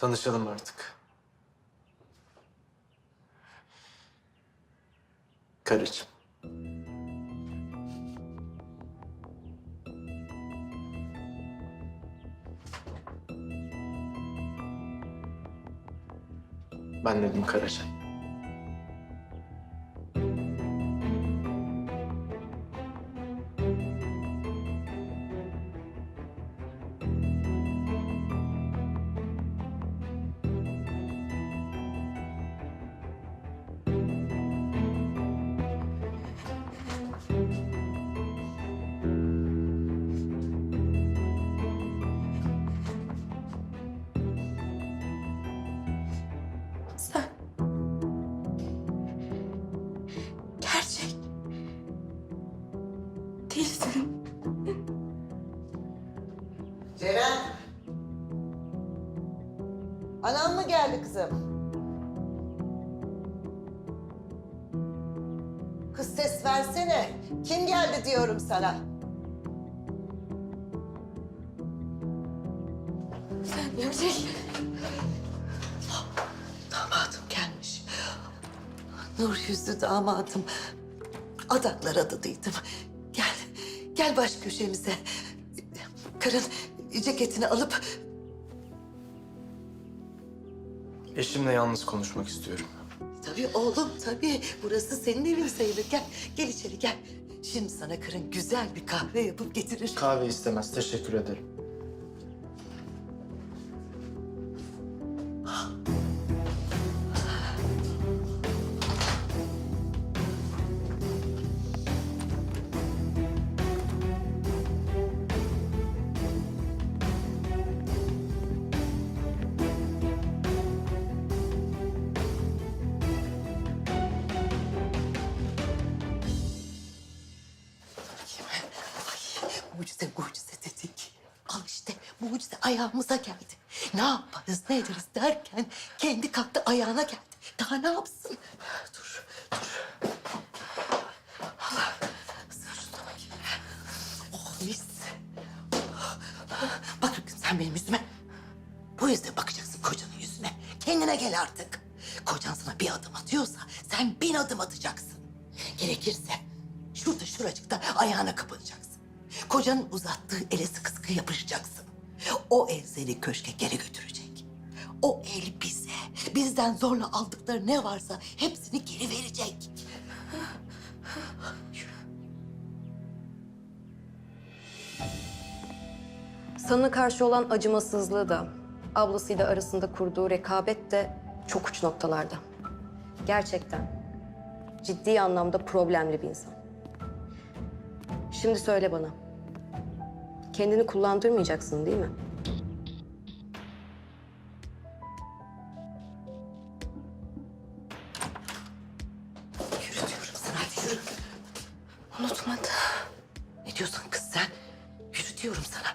Tanışalım artık. Karıcığım. Ben dedim Karaca. Değilsin. Ceren. Anam mı geldi kızım? Kız ses versene. Kim geldi diyorum sana. Sen gerçek. Damadım gelmiş. Nur yüzlü damadım. Adaklar adadıydım. Gel, baş köşemize. Karın ceketini alıp Eşimle yalnız konuşmak istiyorum. Tabii oğlum tabii. Burası senin evin sayılır. Gel, gel içeri gel. Şimdi sana karın güzel bir kahve yapıp getirir. Kahve istemez. Teşekkür ederim. Mucize mucize dedik. Al işte mucize ayağımıza geldi. Ne yaparız ne ederiz derken kendi kalktı ayağına geldi. Daha ne yapsın? Dur, dur. Allah, ısır şunu bakayım. Oh. Bak sen benim yüzüme. Bu yüzden bakacaksın kocanın yüzüne. Kendine gel artık. Kocan sana bir adım atıyorsa sen bin adım atacaksın. Gerekirse şurada şuracıkta ayağına kapanacaksın. Kocanın uzattığı ele sıkı sıkı yapışacaksın. O el seni köşke geri götürecek. O el bize, bizden zorla aldıkları ne varsa hepsini geri verecek. Sana karşı olan acımasızlığı da, ablasıyla arasında kurduğu rekabet de çok uç noktalarda. Gerçekten ciddi anlamda problemli bir insan. Şimdi söyle bana. Kendini kullandırmayacaksın değil mi? Yürü diyorum sana yürü. Unutmadı. Ne diyorsun kız sen? Yürü diyorum sana.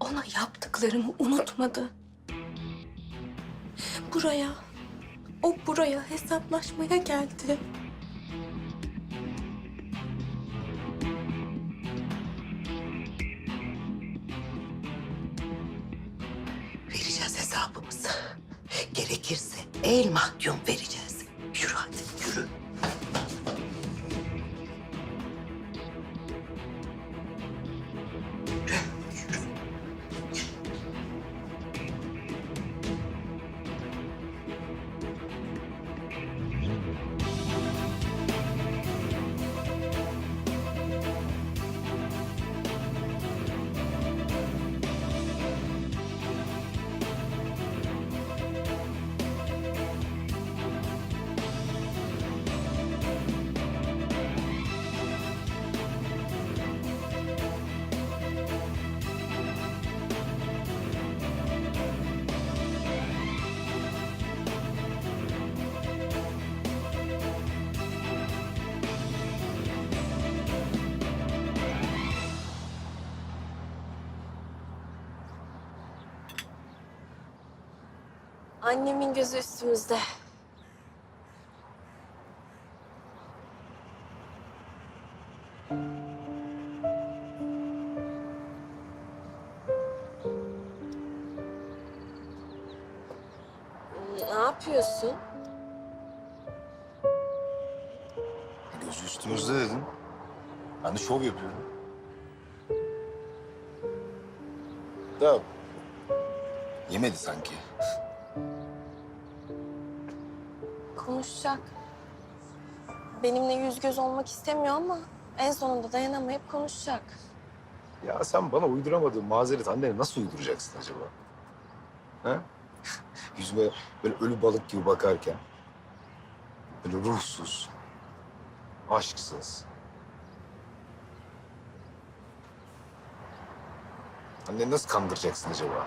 Ona yaptıklarımı unutmadı. Buraya, o buraya hesaplaşmaya geldi. Gerekirse el mahkum vereceğiz. Annemin gözü üstümüzde. yapıyorsun? Gözü üstümüzde dedin. Ben de şov yapıyorum. Da yemedi sanki. Konuşacak. Benimle yüz göz olmak istemiyor ama en sonunda dayanamayıp konuşacak. Ya sen bana uyduramadığın mazeret annene nasıl uyduracaksın acaba? Ha? Yüzüme böyle ölü balık gibi bakarken. Böyle ruhsuz, aşksız. Anneni nasıl kandıracaksın acaba?